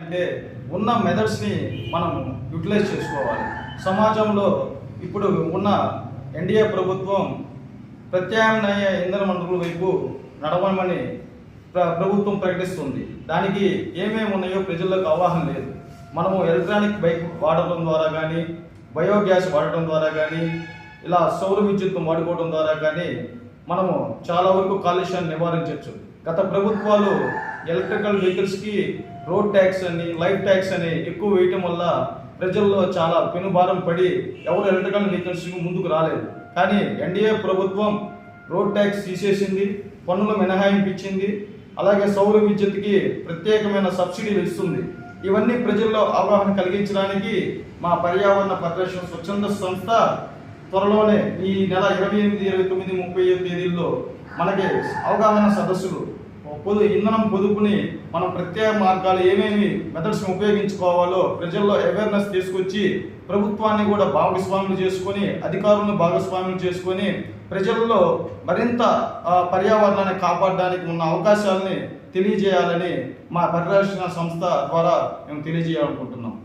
అంటే ఉన్న మెథడ్స్ని మనం యూటిలైజ్ చేసుకోవాలి. సమాజంలో ఇప్పుడు ఉన్న ఎన్డీఏ ప్రభుత్వం ప్రత్యామ్నాయ ఇంధన వనరుల వైపు నడవమని ప్రభుత్వం ప్రకటిస్తుంది. దానికి ఏమేమి ఉన్నాయో ప్రజలకు అవగాహన లేదు. మనము ఎలక్ట్రానిక్ బైక్ వాడటం ద్వారా కానీ బయోగ్యాస్ వాడటం ద్వారా కానీ ఇలా సౌర విద్యుత్ను వాడుకోవడం ద్వారా కానీ మనము చాలా వరకు కాలుష్యాన్ని నివారించవచ్చు గత ప్రభుత్వాలు ఎలక్ట్రికల్ వెహికల్స్కి రోడ్ ట్యాక్స్ అని లైఫ్ ట్యాక్స్ అని ఎక్కువ వేయటం వల్ల ప్రజల్లో చాలా పెనుభారం పడి ఎవరు ఎలక్ట్రికల్ వెహికల్స్ ముందుకు రాలేదు. కానీ ఎన్డీఏ ప్రభుత్వం రోడ్ ట్యాక్స్ తీసేసింది పన్నుల మినహాయింపు ఇచ్చింది అలాగే సౌర విద్యుత్కి ప్రత్యేకమైన సబ్సిడీలు ఇస్తుంది ఇవన్నీ ప్రజల్లో అవగాహన కలిగించడానికి మా పర్యావరణ పరిరక్షణ స్వచ్ఛంద సంస్థ త్వరలోనే ఈ నెల ఇరవై ఎనిమిది ఇరవై తొమ్మిది ముప్పై తేదీల్లో మనకి అవగాహన సదస్సులు పొదు ఇంధనం పొదుపుని మనం ప్రత్యేక మార్గాలు ఏమేమి మెథడ్స్ ఉపయోగించుకోవాలో ప్రజల్లో అవేర్నెస్ తీసుకొచ్చి ప్రభుత్వాన్ని కూడా భాగస్వాములు చేసుకొని అధికారులను భాగస్వాములు చేసుకొని ప్రజల్లో మరింత పర్యావరణాన్ని కాపాడడానికి ఉన్న అవకాశాలని తెలియజేయాలని మా పరిరక్షణ సంస్థ ద్వారా మేము తెలియజేయాలనుకుంటున్నాం.